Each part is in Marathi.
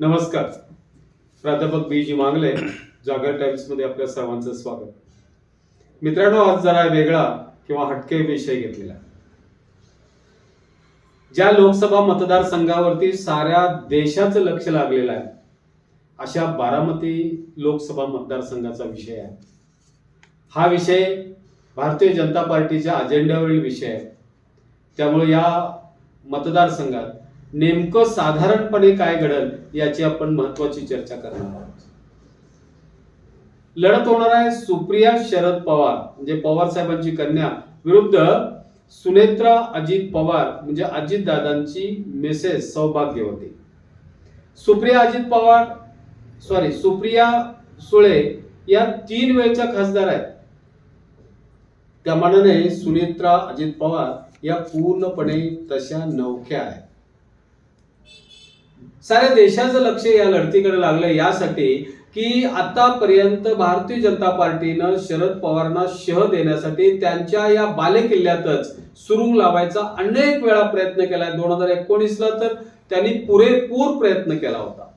नमस्कार. प्राध्यापक बी जी मांगले जागर टाइम्समध्ये आपल्या सर्वांचं स्वागत. मित्रांनो आज जरा वेगळा किंवा हटके विषय घेतलेला ज्या लोकसभा मतदारसंघावरती साऱ्या देशाचं लक्ष लागलेलं आहे अशा बारामती लोकसभा मतदारसंघाचा विषय आहे. हा विषय भारतीय जनता पार्टीच्या अजेंड्यावरील विषय आहे. त्यामुळे या मतदारसंघात नेमकं साधारणपणे काय घडल याची आपण महत्वाची चर्चा करणार आहोत. लढत होणार आहे सुप्रिया शरद पवार म्हणजे पवार साहेबांची कन्या विरुद्ध सुनेत्रा अजित पवार म्हणजे अजित दादांची मिसेस होते. सुप्रिया अजित पवार सॉरी सुप्रिया सुळे या तीन वेळच्या खासदार आहेत. त्या मानाने सुनेत्रा अजित पवार या पूर्णपणे तशा नवख्या आहेत. साऱ्या देशाचं लक्ष या लढतीकडे लागलं यासाठी की आतापर्यंत भारतीय जनता पार्टीनं शरद पवारांना शह देण्यासाठी त्यांच्या या बालेकिल्ल्यातच सुरुंग लावायचा अनेक वेळा प्रयत्न केलाय. दोन हजार एकोणीसला तर त्यांनी पुरेपूर प्रयत्न केला होता.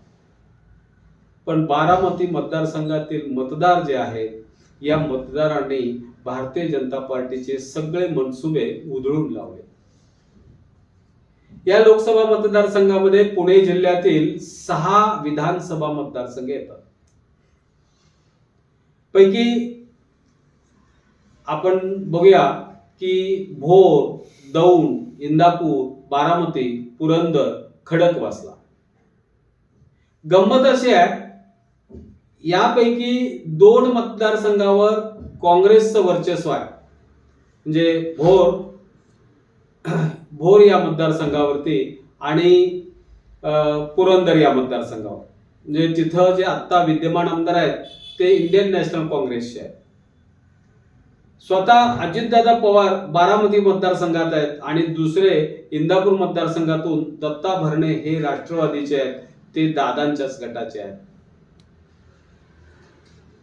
पण बारामती मतदारसंघातील मतदार जे आहेत या मतदारांनी भारतीय जनता पार्टीचे सगळे मनसुबे उधळून लावले. या लोकसभा मतदारसंघामध्ये पुणे जिल्ह्यातील सहा विधानसभा मतदारसंघ येतात. पैकी आपण बघूया की भोर दौंड इंदापूर बारामती पुरंदर खडकवासला. गंमत अशी आहे यापैकी दोन मतदारसंघावर काँग्रेसचं वर्चस्व आहे. म्हणजे भोर भोर या मतदारसंघावरती आणि पुरंदर या मतदारसंघावर. म्हणजे तिथं जे आत्ता विद्यमान आमदार आहेत ते इंडियन नॅशनल काँग्रेसचे आहेत. स्वतः अजितदादा पवार बारामती मतदारसंघात आहेत आणि दुसरे इंदापूर मतदारसंघातून दत्ता भरणे हे राष्ट्रवादीचे आहेत ते दादांच्याच गटाचे आहेत.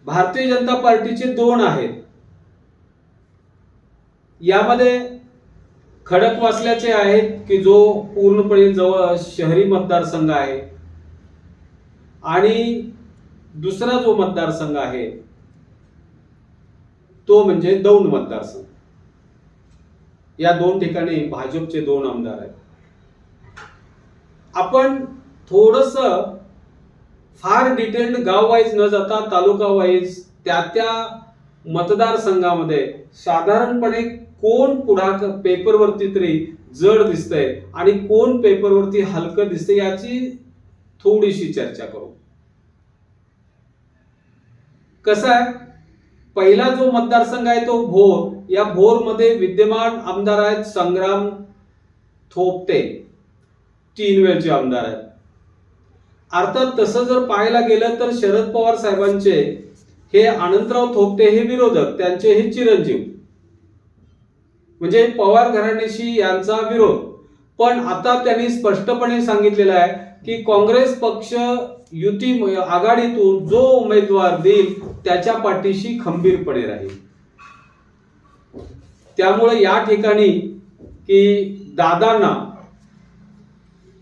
भारतीय जनता पार्टीचे दोन आहेत. यामध्ये खडकवासल्याचे आहेत की जो पूर्णपणे जवळ शहरी मतदारसंघ आहे. आणि दुसरा जो मतदारसंघ आहे तो म्हणजे दौंड मतदारसंघ. या दोन ठिकाणी भाजपचे दोन आमदार आहेत. आपण थोडस फार डिटेल्ड गाव वाईज न जाता तालुका वाईज त्या त्या मतदारसंघामध्ये साधारणपणे कोण पुढा पेपरवरती तरी जड दिसतंय आणि कोण पेपरवरती हलकं दिसतंय याची थोडीशी चर्चा करू. कसं आहे? पहिला जो मतदारसंघ आहे तो भोर. या भोरमध्ये विद्यमान आमदार आहेत संग्राम थोपटे. तीन वेळचे आमदार आहेत. अर्थात तसं जर पाहायला गेलं तर शरद पवार साहेबांचे हे अनंतराव थोपटे हे विरोधक त्यांचे हे चिरंजीव. म्हणजे पवार घराण्याशी यांचा विरोध. पण आता त्यांनी स्पष्टपणे सांगितलेलं आहे की काँग्रेस पक्ष युती आघाडीतून जो उमेदवार देईल त्याच्या पाठीशी खंबीरपणे राहील. त्यामुळे या ठिकाणी की दादांना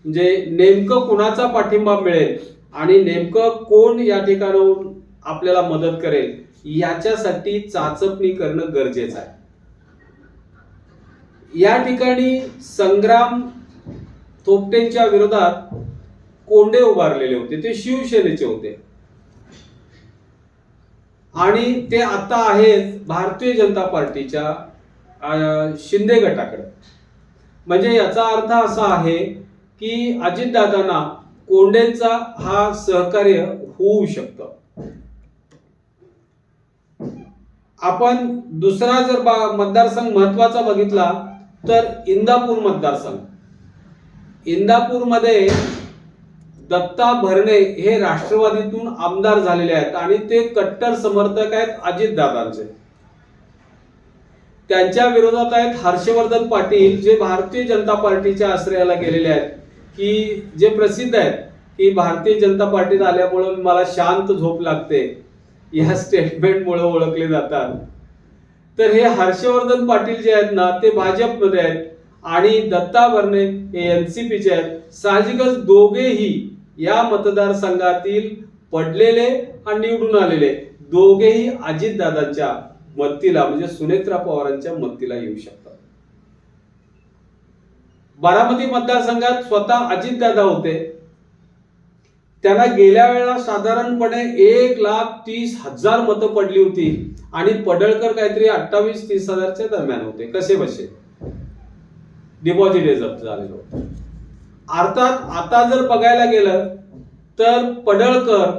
म्हणजे नेमकं कुणाचा पाठिंबा मिळेल आणि नेमकं कोण या ठिकाणाहून आपल्याला मदत करेल याच्यासाठी चाचपणी करणं गरजेचं आहे. या ठिकाणी संग्राम थोपटेंच्या विरोधात कोंडे उभारलेले होते. ते शिवसेनेचे होते. आणि ते आता आहेत भारतीय जनता पार्टीच्या शिंदे गटाकडे. म्हणजे याचा अर्थ असा आहे की अजितदादांना कोंडेंचा हा सहकार्य होऊ शकतं. आपण दुसरा जर मतदारसंघ महत्त्वाचा बघितला तर इंदापूर मतदारसंघ. इंदापूरमध्ये दत्ता भरणे हे राष्ट्रवादीतून आमदार झालेले आहेत आणि ते कट्टर समर्थक आहेत अजितदादांचे. त्यांच्या विरोधात आहेत हर्षवर्धन पाटील जे भारतीय जनता पार्टीच्या आश्रयाला गेलेले आहेत की जे प्रसिद्ध आहेत की भारतीय जनता पार्टीत आल्यामुळं मला शांत झोप लागते. या स्टेटमेंटमुळे ओळखले जातात. तर हे हर्षवर्धन पाटील जे आहेत ना ते भाजपमध्ये आहेत आणि दत्ता भरणे हे एनसीपीचे आहेत. साहजिकच दोघेही या मतदारसंघातील पडलेले आणि निवडून आलेले दोघेही अजितदादांच्या मत्तीला म्हणजे सुनेत्रा पवारांच्या मत्तीला येऊ शकतात. बारामती मतदारसंघात स्वतः अजितदादा होते. त्यांना गेल्या वेळेला साधारणपणे एक लाख तीस हजार मतं पडली होती. आणि पडळकर काहीतरी अठ्ठावीस तीस हजारच्या दरम्यान होते. कसे बसे? डिपॉझिट जप्त झालेलं होतं. अर्थात आता जर बघायला गेलं तर पडळकर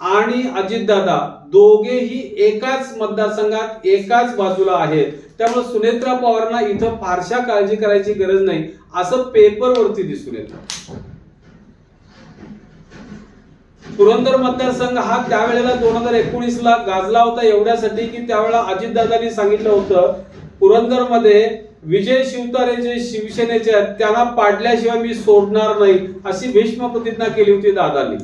आणि अजितदादा दोघेही एकाच मतदारसंघात एकाच बाजूला आहेत. त्यामुळे सुनेत्रा पवारांना इथं फारशा काळजी करायची गरज नाही. असं पेपरवरती दिसून येतं. पुरंदर मतदारसंघ हा त्यावेळेला दोन हजार एकोणीस ला गाजला होता एवढ्यासाठी की त्यावेळेला अजितदादांनी सांगितलं होतं पुरंदरमध्ये विजय शिवतारे जे शिवसेनेचे आहेत त्यांना पाडल्याशिवाय मी सोडणार नाही अशी भीष्म प्रतिज्ञा केली होती दादांनी.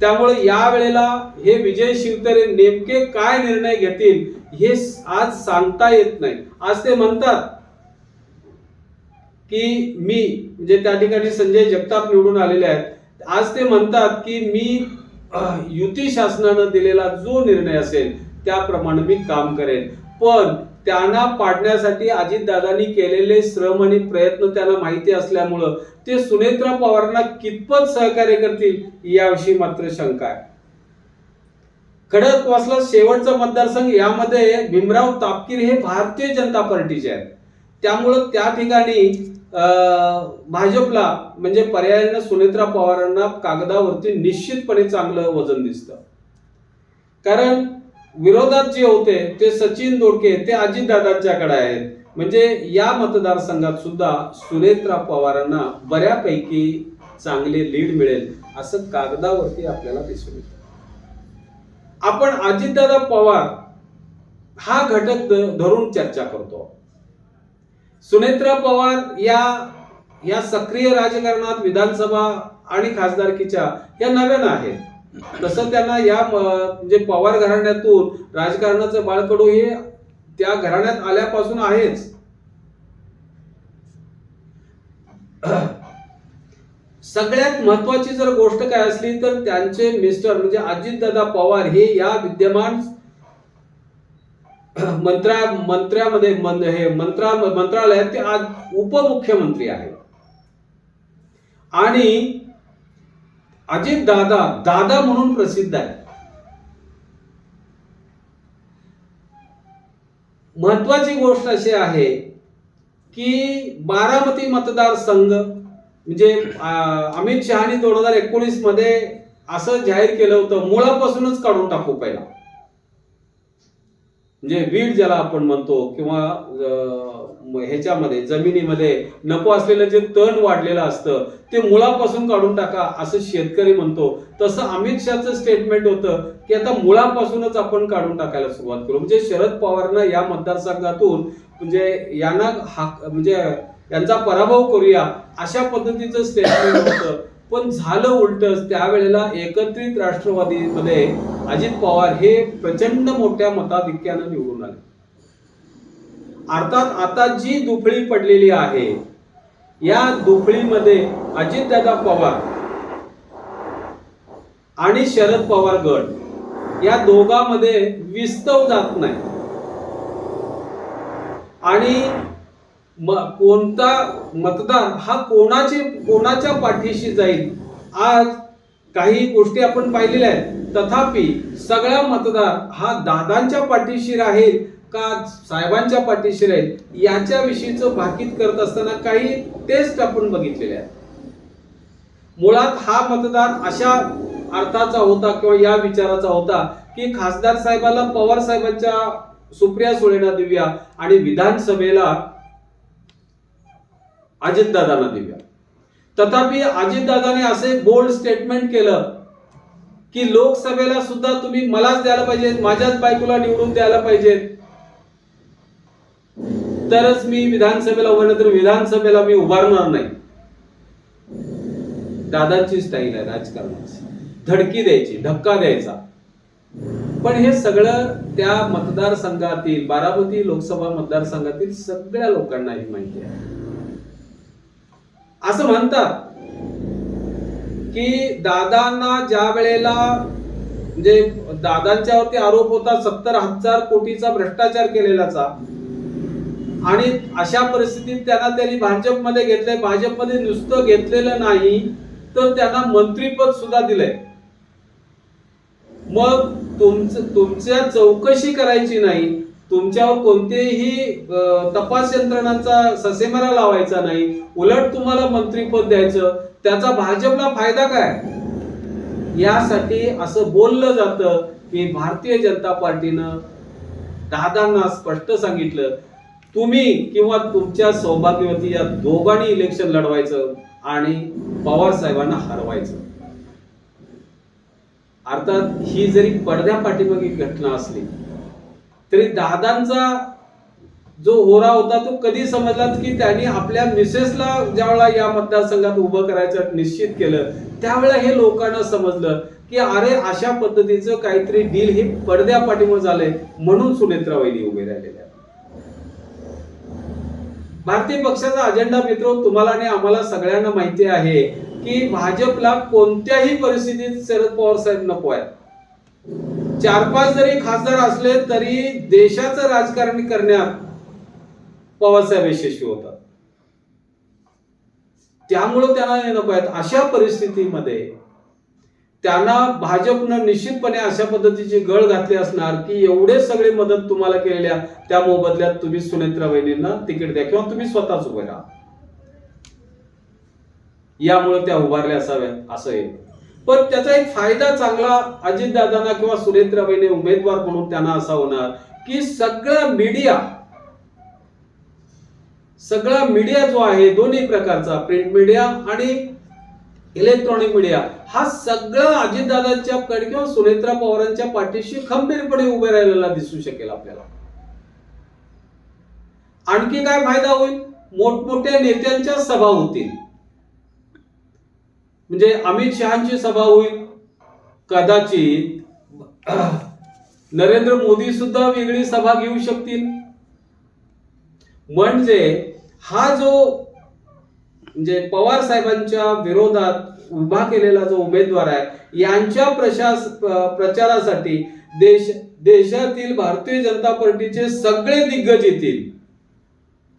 त्यामुळे या वेळेला हे विजय शिवतारे नेमके काय निर्णय घेतील हे आज सांगता येत नाही. आज ते म्हणतात की मी म्हणजे त्या ठिकाणी संजय जगताप निवडून आलेले आहेत आज ते म्हणतात की मी युती शासनानं दिलेला जो निर्णय असेल त्याप्रमाणे मी काम करेन. पण त्यांना पाडण्यासाठी अजितदादांनी केलेले श्रम आणि प्रयत्न त्यांना माहिती असल्यामुळं ते सुनेत्रा पवारांना कितपत सहकार्य करतील याविषयी मात्र शंका आहे. खडकवासला शेवटचा मतदारसंघ यामध्ये भीमराव तापकीर हे भारतीय जनता पार्टीचे आहेत. त्यामुळं त्या ठिकाणी भाजपला म्हणजे पर्यायानं सुनेत्रा पवारांना कागदावरती निश्चितपणे चांगलं वजन दिसतं. कारण विरोधात जे होते ते सचिन दोडके ते अजितदादांच्याकडे आहेत. म्हणजे या मतदारसंघात सुद्धा सुनेत्रा पवारांना बऱ्यापैकी चांगले लीड मिळेल असं कागदावरती आपल्याला दिसून येतं. आपण अजितदादा पवार हा घटक धरून चर्चा करतो. सुनेत्रा पवार या या सक्रिय राजकारणात विधानसभा आणि खासदारकीच्या या नव्यानं आहेत. तसं त्यांना या म्हणजे पवार घराण्यातून राजकारणाचं बाळकडू हे त्या घराण्यात आल्यापासून आहेच. सगळ्यात महत्वाची जर गोष्ट काय असली तर त्यांचे मिस्टर म्हणजे अजितदादा पवार हे या विद्यमान मंत्रा मंत्र्यामध्ये मन- हे मंत्रा मंत्रालयात ते आज उपमुख्यमंत्री आहेत. आणि अजित दादा दादा म्हणून प्रसिद्ध आहे महत्वाची गोष्ट अशी आहे की बारामती मतदारसंघ म्हणजे अमित शहानी दोन हजार एकोणीसमध्ये असं जाहीर केलं होतं मुळापासूनच काढून टाकू पहिला. म्हणजे वीड ज्याला आपण म्हणतो किंवा ह्याच्यामध्ये जमिनीमध्ये नको असलेलं जे तण वाढलेलं असतं ते मुळापासून काढून टाका असं शेतकरी म्हणतो. तसं अमित शहाचं स्टेटमेंट होतं की आता मुळापासूनच आपण काढून टाकायला सुरुवात करू. म्हणजे शरद पवारना या मतदारसंघातून म्हणजे यांना हाक म्हणजे यांचा पराभव करूया अशा पद्धतीचं स्टेटमेंट होतं. पण झालं उलटच त्यावेळेला एकत्रित राष्ट्रवादीमध्ये अजित पवार हे प्रचंड मोठ्या मताधिक्यानं निवडून आले. अर्थात आता जी दुफळी पडलेली आहे या दुफळीमध्ये अजितदादा पवार आणि शरद पवार गट या दोघांमध्ये विस्तव जात नाही. आणि म- कोणता मतदार हा कोणाची कोणाच्या पाठीशी जाईल? आज काही गोष्टी आपण पाहिलेल्या आहेत. तथापि सगळा मतदार हा दादांच्या पाठीशी राहील का साहेबांच्या पाठीशी राहील याच्याविषयीचं भाकीत करत असताना काही टेस्ट आपण बघितलेले आहेत. मुळात हा मतदार अशा अर्थाचा होता किंवा या विचाराचा होता की खासदार साहेबाला पवार साहेबांच्या सुप्रिया सुळेना देऊया आणि विधानसभेला अजितदादांना देऊया तथापि अजितदादाने असे बोल्ड स्टेटमेंट केलं की लोकसभेला सुद्धा तुम्ही मलाच द्यायला पाहिजेत माझ्याच बायकोला निवडून द्यायला पाहिजेत. तरच मी विधानसभेला उभारणार तर विधानसभेला मी उभारणार नाही. दादांची स्टाईल आहे राजकारणाची. धडकी द्यायची धक्का द्यायचा. पण हे सगळं त्या मतदारसंघातील बारामती लोकसभा मतदारसंघातील सगळ्या लोकांना ही माहिती आहे. असं म्हणतात की दादांना ज्या वेळेला म्हणजे दादांच्यावरती आरोप होता सत्तर हजार कोटीचा भ्रष्टाचार केलेलाचा आणि अशा परिस्थितीत त्यांना त्यांनी भाजपमध्ये घेतलंय भाजपमध्ये नुसतं घेतलेलं नाही तर त्यांना मंत्रीपद सुद्धा दिलंय. मग तुमचं तुमच्या चौकशी करायची नाही तुमच्यावर कोणतेही तपास यंत्रणांचा ससेमरा लावायचा नाही. उलट तुम्हाला मंत्रीपद द्यायचं. त्याचा भाजपला फायदा काय? यासाठी असं बोललं जातं की भारतीय जनता पार्टीनं दादांना स्पष्ट सांगितलं तुम्ही किंवा तुमच्या सौभाग्यवती या दोघांनी इलेक्शन लढवायचं आणि पवार साहेबांना हरवायचं. अर्थात ही जरी पडद्या पाठीमागे घटना असली तरी दादांचा जो होरा होता तो कधी समजला की त्यांनी आपल्या मिसेसला ज्यावेळेला या मतदारसंघात उभं करायचं निश्चित केलं त्यावेळेला हे लोकांना समजलं की अरे अशा पद्धतीचं काहीतरी डील हे पडद्या पाठीमागे झालंय म्हणून सुनेत्रा वहिनी उभे राहिलेल्या भारतीय पक्षाचा अजेंडा मित्र तुम्हाला आणि आम्हाला सगळ्यांना माहिती आहे की भाजपला कोणत्याही परिस्थितीत शरद पवार साहेब नको आहेत. चार पाच जरी खासदार असले तरी देशाचं राजकारण करण्यात पवारसाहेब यशस्वी होतात. त्यामुळं त्यांना हे नको आहेत. अशा परिस्थितीमध्ये त्यांना भाजपनं निश्चितपणे अशा पद्धतीची गळ घातली असणार की एवढे सगळे मदत तुम्हाला केलेल्या त्या मोबदल्यात तुम्ही सुनेत्रा वहिनींना तिकीट द्या किंवा तुम्ही स्वतःच उभे राहा. यामुळे त्या उभारल्या असाव्यात असं येईल पण त्याचा एक फायदा चांगला अजितदादांना किंवा सुरेंद्रबाईने उमेदवार म्हणून त्यांना असा होणार की सगळा मीडिया सगळा मीडिया जो आहे दोन्ही प्रकारचा प्रिंट मीडिया आणि इलेक्ट्रॉनिक मीडिया हा सगळा अजितदादांच्या कडे किंवा सुनेत्रा पवारांच्या पाठीशी खंबीरपणे उभे राहिलेला दिसू शकेल आपल्याला. आणखी काय फायदा होईल? मोठमोठ्या नेत्यांच्या सभा होतील. म्हणजे अमित शहाची सभा होईल. कदाचित नरेंद्र मोदी सुद्धा वेगळी सभा घेऊ शकतील. म्हणजे हा जो म्हणजे पवार साहेबांच्या विरोधात उभा केलेला जो उमेदवार आहे यांच्या प्रशास प्रचारासाठी देश देशातील भारतीय जनता पार्टीचे सगळे दिग्गज येतील.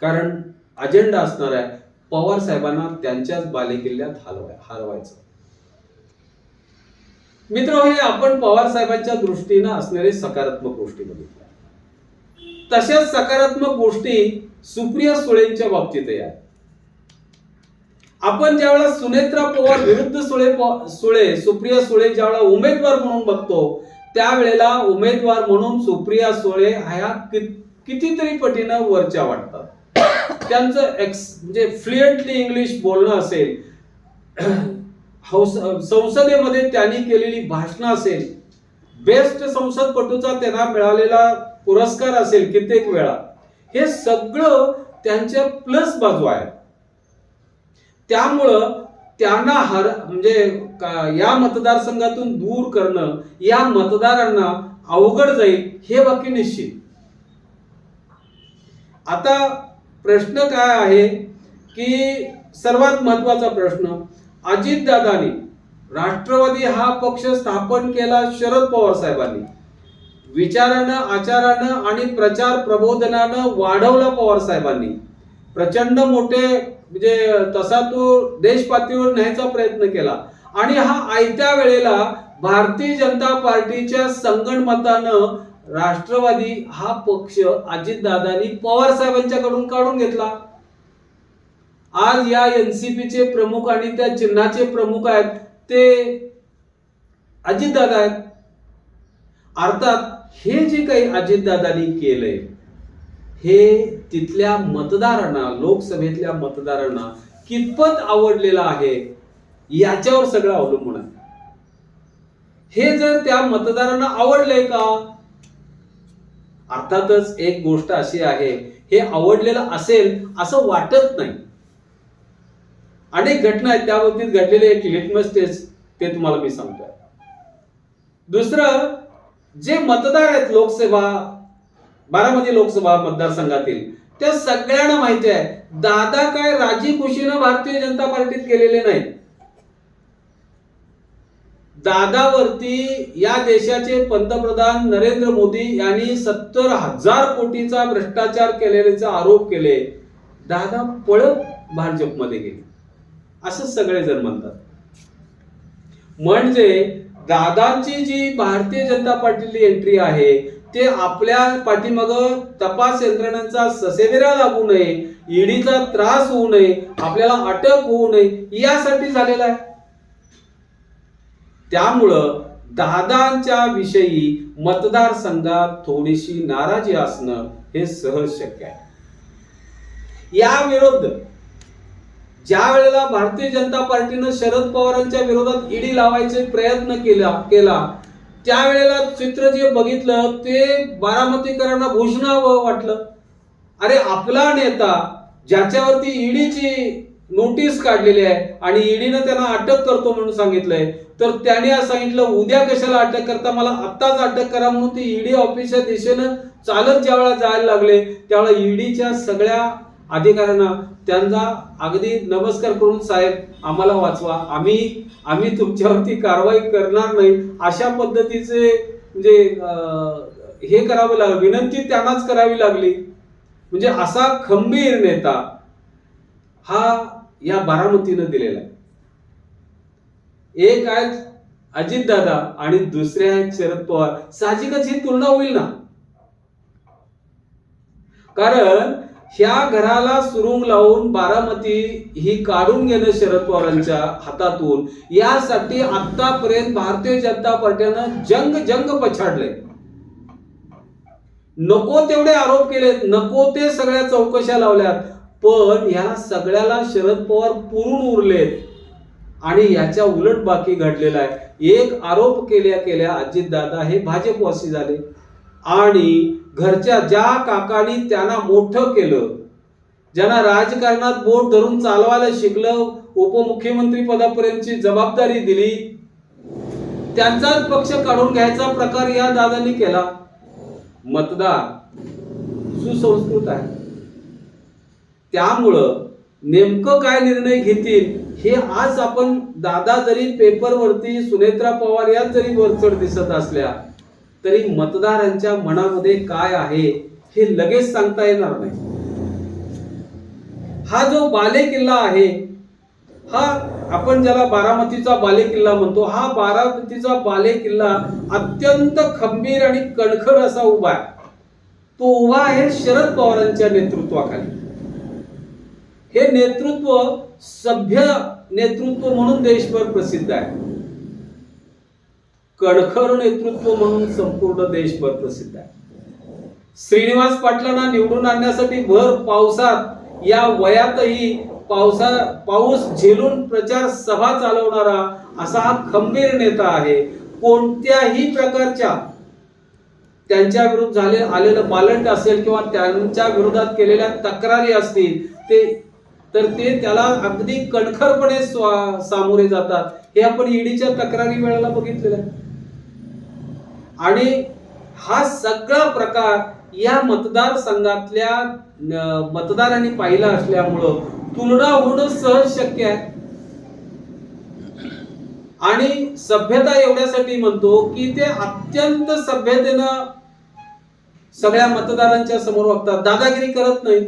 कारण अजेंडा असणार आहे. पवार साहेबांना त्यांच्याच बालेकिल्ल्यात हलवाय हलवायचं. मित्र हो, हे आपण पवार साहेबांच्या दृष्टीनं असणारे सकारात्मक गोष्टी बघितल्या. तशाच सकारात्मक गोष्टी सुप्रिया सुळेंच्या बाबतीतही आहेत. आपण ज्यावेळेला सुनेत्रा पवार विरुद्ध सुळे सुळे सुप्रिया सुळे ज्यावेळेला उमेदवार म्हणून बघतो त्यावेळेला उमेदवार म्हणून सुप्रिया सुळे ह्या कि- कितीतरी पटीनं वरच्या वाटतात. त्यांचं एक्स म्हणजे फ्लुएंटली इंग्लिश बोलणं असेल हौस- संसदेमध्ये त्यांनी केलेली भाषणं असेल बेस्ट संसदपटूचा त्यांना मिळालेला पुरस्कार असेल कित्येक वेळा हे सगळं त्यांच्या प्लस बाजू आहे त्यामुळं त्यांना हर म्हणजे या मतदारसंघातून दूर करणं या मतदारांना अवघड जाईल हे बाकी निश्चित. आता प्रश्न काय आहे की सर्वात महत्त्वाचा प्रश्न अजितदादानी राष्ट्रवादी हा पक्ष स्थापन केला शरद पवार साहेबांनी. विचारानं आचारानं आणि प्रचार प्रबोधनानं वाढवला पवार साहेबांनी. प्रचंड मोठे म्हणजे तसा तो देशपातळीवर न्यायचा प्रयत्न केला. आणि हा आयत्या वेळेला भारतीय जनता पार्टीच्या संगणमतानं राष्ट्रवादी हा पक्ष अजितदादांनी पवार साहेबांच्याकडून काढून घेतला. आज या एनसीपीचे प्रमुख आणि त्या चिन्हाचे प्रमुख आहेत ते अजितदादा आहेत. अर्थात हे जे काही अजितदादांनी केलंय हे तिथल्या मतदारांना लोकसभेतल्या मतदारांना कितपत आवडलेलं आहे याच्यावर सगळं अवलंबून आहे. हे जर त्या मतदारांना आवडलंय का अर्थातच एक गोष्ट अशी आहे हे आवडलेलं असेल असं वाटत नाही. अनेक घटना आहेत त्या बाबतीत घडलेले एक लिटमस टेस्ट ते तुम्हाला मी सांगतोय दुसरं जे मतदार आहेत लोकसभा बारामती लोकसभा मतदारसंघातील त्या सगळ्यांना माहिती आहे दादा काय राजी खुशीनं भारतीय जनता पार्टीत गेलेले नाहीत. दादावरती या देशाचे पंतप्रधान नरेंद्र मोदी यांनी सत्तर हजार कोटीचा भ्रष्टाचार केलेल्याचे आरोप केले. दादा पळत भाजपमध्ये गेले. असं सगळेजण म्हणतात. म्हणजे दादांची जी भारतीय जनता पार्टीची एंट्री आहे ते आपल्या पाठीमाग तपास यंत्रणांचा ससेवेरा लागू नये ईडीचा त्रास होऊ नये आपल्याला अटक होऊ नये यासाठी झालेला आहे. त्यामुळं दादांच्या विषयी मतदारसंघात थोडीशी नाराजी असणं हे सहज शक्य आहे. या विरुद्ध ज्या वेळेला भारतीय जनता पार्टीनं शरद पवारांच्या विरोधात ईडी लावायचे प्रयत्न केला केला त्यावेळेला चित्र जे बघितलं ते बारामतीकरांना भूषणावं वाटलं. अरे आपला नेता ज्याच्यावरती ईडीची नोटीस काढलेली आहे आणि ईडीनं त्यांना अटक करतो म्हणून सांगितलंय तर त्याने सांगितलं उद्या कशाला अटक करता? मला आत्ताच अटक करा म्हणून ते ईडी ऑफिसच्या दिशेनं चालत ज्यावेळेला जायला लागले त्यावेळा ईडीच्या सगळ्या अधिकाऱ्यांना त्यांचा अगदी नमस्कार करून साहेब आम्हाला वाचवा. आम्ही आम्ही तुमच्यावरती कारवाई करणार नाही. अशा पद्धतीचे म्हणजे हे करावं लागलं विनंती त्यांनाच करावी लागली. म्हणजे असा खंबीर नेता हा या बारामतीनं दिलेला आहे. एक आहेत अजितदादा आणि दुसरे आहेत शरद पवार. साहजिकच ही तुलना होईल ना? कारण ह्या घराला सुरुंग लावून बारामती ही काढून घेणं शरद पवारांच्या हातातून यासाठी आतापर्यंत भारतीय जनता पार्टीनं जंग जंग पछाडले नको तेवढे आरोप केलेत नको ते सगळ्या चौकशा लावल्यात. पण ह्या सगळ्याला शरद पवार पुरून उरलेत. आणि याच्या उलट बाकी घडलेला आहे. एक आरोप केल्या केल्या अजितदादा हे भाजपवासी झाले. आणि घरच्या ज्या काकांनी त्यांना मोठं केलं ज्यांना राजकारणात बोट धरून चालवायला शिकलं उपमुख्यमंत्री पदापर्यंतची जबाबदारी दिली त्यांचाच पक्ष काढून घ्यायचा प्रकार या दादांनी केला. मतदार सुसंस्कृत आहे. त्यामुळं नेमकं काय निर्णय घेतील हे आज आपण दादा जरी पेपरवरती सुनेत्रा पवार याच जरी वरचढ दिसत असल्या तरी मतदारांच्या मनामध्ये काय आहे हे लगेच सांगता येणार नाही. हा जो बाले किल्ला आहे हा आपण ज्याला बारामतीचा बाले किल्ला म्हणतो हा बारामतीचा बाले किल्ला अत्यंत खंबीर आणि कणखर असा उभा आहे. तो उभा आहे शरद पवारांच्या नेतृत्वाखाली. हे नेतृत्व सभ्य नेतृत्व म्हणून देशभर प्रसिद्ध आहे. कणखर नेतृत्व म्हणून संपूर्ण देशभर प्रसिद्ध आहे. श्रीनिवास पाटलांना निवडून आणण्यासाठी भर पावसात या वयातही पावसा पाऊस झेलून प्रचार सभा चालवणारा असा हा खंबीर नेता आहे. कोणत्याही प्रकारच्या त्यांच्या विरुद्ध झाले आलेलं बालंट असेल किंवा त्यांच्या विरोधात केलेल्या तक्रारी असतील ते तर ते त्याला अगदी कणखरपणे स्वा- सामोरे जातात. हे आपण ईडीच्या तक्रारी वेळेला बघितलेलं आहे. आणि हा सगळा प्रकार या मतदारसंघातल्या मतदारांनी पाहिला असल्यामुळं तुलना होणं सहज शक्य आहे. आणि सभ्यता एवढ्यासाठी म्हणतो की ते अत्यंत सभ्यतेनं सगळ्या मतदारांच्या समोर वागतात. दादागिरी करत नाहीत.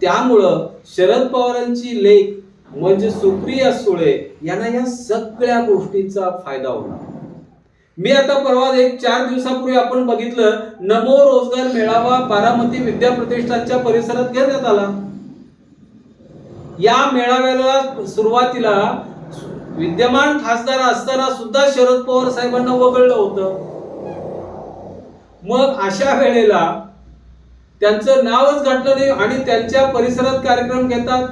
त्यामुळं शरद पवारांची लेख म्हणजे सुप्रिया सुळे यांना या सगळ्या गोष्टीचा फायदा होणार. मी आता परवा एक चार दिवसापूर्वी आपण बघितलं नमो रोजगार मेळावा बारामती विद्या प्रतिष्ठानच्या परिसरात घेण्यात आला. या मेळाव्याला सुरुवातीला विद्यमान खासदार असताना सुद्धा शरद पवार साहेबांना वगळलं होतं. मग अशा वेळेला त्यांचं नावच घातलं नाही आणि त्यांच्या परिसरात कार्यक्रम घेतात.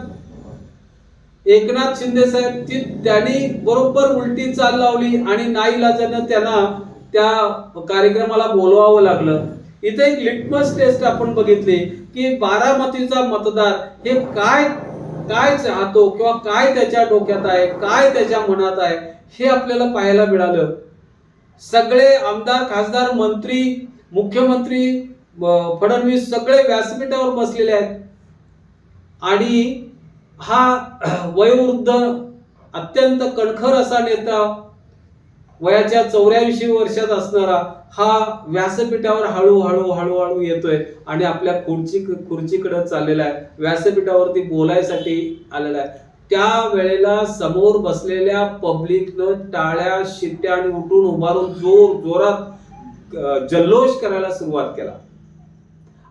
एकनाथ शिंदे साहेब ती त्यांनी बरोबर उलटी चाल लावली आणि नाईलाजानं त्यांना त्या कार्यक्रमाला बोलवावं लागलं. इथे एक लिटमस टेस्ट आपण बघितली की बारामतीचा मतदार हे काय काय चाहतो किंवा काय त्याच्या डोक्यात आहे काय त्याच्या मनात आहे हे आपल्याला पाहायला मिळालं. सगळे आमदार खासदार मंत्री मुख्यमंत्री फडणवीस सगळे व्यासपीठावर बसलेले आहेत. आणि हा वयोवृद्ध अत्यंत कणखर असा नेता वयाच्या चौऱ्याऐंशी वर्षात असणारा हा व्यासपीठावर हळूहळू हळूहळू येतोय आणि आपल्या खुर्ची खुर्चीकडे चाललेला आहे. व्यासपीठावरती बोलायसाठी आलेला आहे. त्या वेळेला समोर बसलेल्या पब्लिकनं टाळ्या शिट्ट्या आणि उठून उभारून जोर जोरात जल्लोष करायला सुरुवात केला.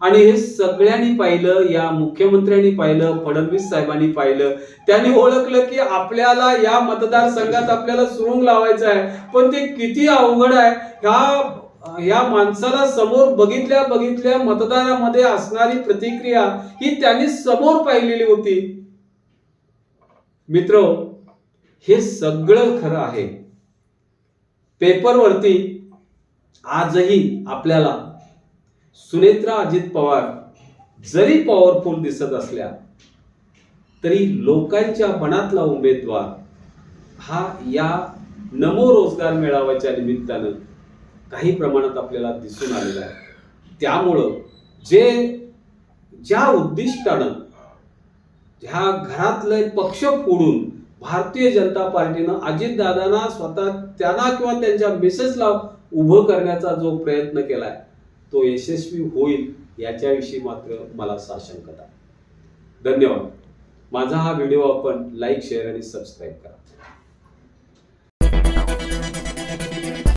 आणि हे सगळ्यांनी पाहिलं या मुख्यमंत्र्यांनी पाहिलं फडणवीस साहेबांनी पाहिलं. त्यांनी ओळखलं की आपल्याला या मतदारसंघात आपल्याला सुरुंग लावायचं आहे. पण ते किती अवघड आहे. ह्या या माणसाला समोर बघितल्या बघितल्या मतदारामध्ये असणारी प्रतिक्रिया ही त्यांनी समोर पाहिलेली होती. मित्र हे सगळं खरं आहे. पेपरवरती आजही आपल्याला सुनेत्रा अजित पवार जरी पॉवरफुल दिसत असल्या तरी लोकांच्या मनातला उमेदवार हा या नमो रोजगार मेळाव्याच्या निमित्तानं काही प्रमाणात आपल्याला दिसून आलेला आहे. त्यामुळं जे ज्या उद्दिष्टानं ह्या घरातले पक्ष फोडून भारतीय जनता पार्टीनं अजितदादांना स्वतः त्यांना किंवा त्यांच्या मिसेसला उभं करण्याचा जो प्रयत्न केलाय तो यशस्वी होईल याच्याविषयी मात्र मला साशंकता. धन्यवाद. माझा हा व्हिडिओ आपण लाईक शेअर आणि सबस्क्राईब करा.